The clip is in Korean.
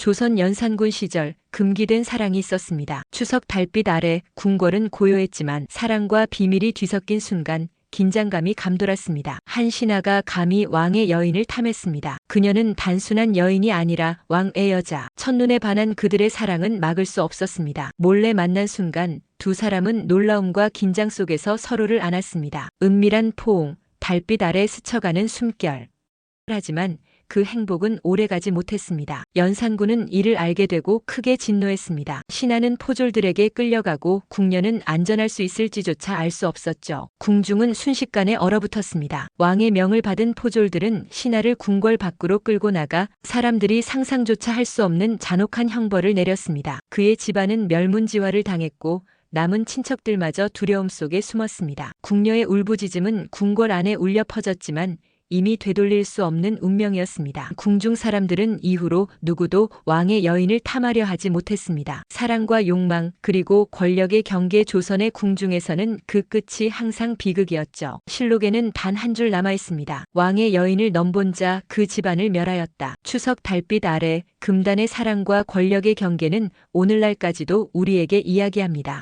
조선 연산군 시절 금기된 사랑이 있었습니다. 추석 달빛 아래 궁궐은 고요했지만 사랑과 비밀이 뒤섞인 순간 긴장감이 감돌았습니다. 한 신하가 감히 왕의 여인을 탐했습니다. 그녀는 단순한 여인이 아니라 왕의 여자. 첫눈에 반한 그들의 사랑은 막을 수 없었습니다. 몰래 만난 순간 두 사람은 놀라움과 긴장 속에서 서로를 안았습니다. 은밀한 포옹, 달빛 아래 스쳐가는 숨결. 하지만 그 행복은 오래가지 못했습니다. 연산군은 이를 알게 되고 크게 진노했습니다. 신하는 포졸들에게 끌려가고 궁녀는 안전할 수 있을지조차 알 수 없었죠. 궁중은 순식간에 얼어붙었습니다. 왕의 명을 받은 포졸들은 신하를 궁궐 밖으로 끌고 나가 사람들이 상상조차 할 수 없는 잔혹한 형벌을 내렸습니다. 그의 집안은 멸문지화를 당했고 남은 친척들마저 두려움 속에 숨었습니다. 궁녀의 울부짖음은 궁궐 안에 울려 퍼졌지만 이미 되돌릴 수 없는 운명이었습니다. 궁중 사람들은 이후로 누구도 왕의 여인을 탐하려 하지 못했습니다. 사랑과 욕망 그리고 권력의 경계 조선의 궁중에서는 그 끝이 항상 비극이었죠. 실록에는 단 한 줄 남아 있습니다. 왕의 여인을 넘본 자 그 집안을 멸하였다. 추석 달빛 아래 금단의 사랑과 권력의 경계는 오늘날까지도 우리에게 이야기합니다.